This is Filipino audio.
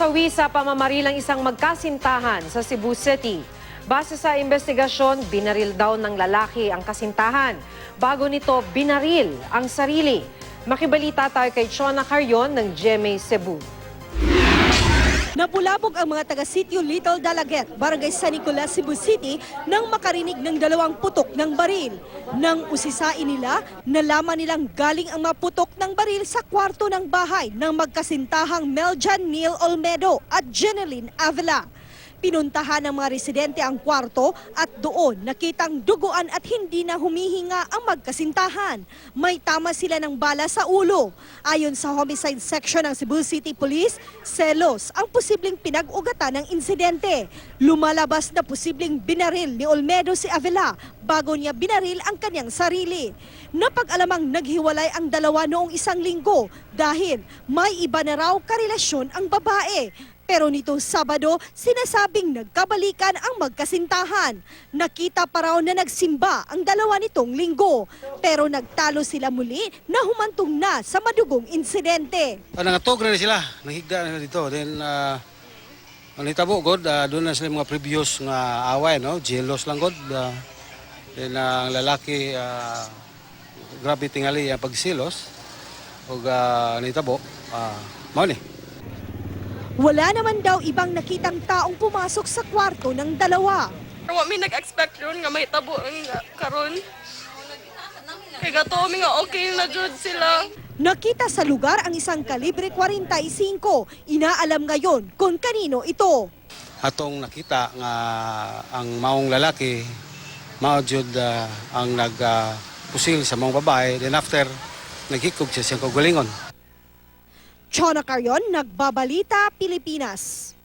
Nasawi sa pamamarilang isang magkasintahan sa Cebu City. Base sa investigasyon, binaril daw ng lalaki ang kasintahan. Bago nito, binaril ang sarili. Makibalita tayo kay Chona Carrion ng GMA Cebu. Napulabog ang mga taga-sitio Little Dalaget, Barangay San Nicolas, Cebu City nang makarinig ng dalawang putok ng baril. Nang usisain nila, nalaman nilang galing ang maputok ng baril sa kwarto ng bahay ng magkasintahang Meljan Neil Olmedo at Jeneline Avila. Pinuntahan ng mga residente ang kwarto at doon nakitang duguan at hindi na humihinga ang magkasintahan. May tama sila ng bala sa ulo. Ayon sa homicide section ng Cebu City Police, selos ang posibleng pinag-ugatan ng insidente. Lumalabas na posibleng binaril ni Olmedo si Avila bago niya binaril ang kanyang sarili. Napag-alamang naghiwalay ang dalawa noong isang linggo dahil may iba na raw karelasyon ang babae. Pero nitong Sabado, sinasabing nagkabalikan ang magkasintahan. Nakita pa raw na nagsimba ang dalawa nitong linggo. Pero nagtalo sila muli na humantong na sa madugong insidente. Ah, nangatog na sila, nahigda na dito. Then, uh, ang nitabo, God, ah, doon na sila mga previous nga away, no? Jealous lang, God. Ah, then, ah, ang lalaki, ah, grabe tingali ang pagsilos. O uh, nitabo, uh, mao. Wala naman daw ibang nakitang taong pumasok sa kwarto ng dalawa. Wa mi nag-expect ron nga may tabo ang karon. Kay gato mi nga okay na jud sila. Nakita sa lugar ang isang kalibre 45. Inaalam ngayon kung kanino ito. Atong nakita nga ang maong lalaki, mao jud ah, ang nag-pusil sa mga babae. Then after, naghikog siya siyang kagalingon. Chona Carrion, Nagbabalita, Pilipinas.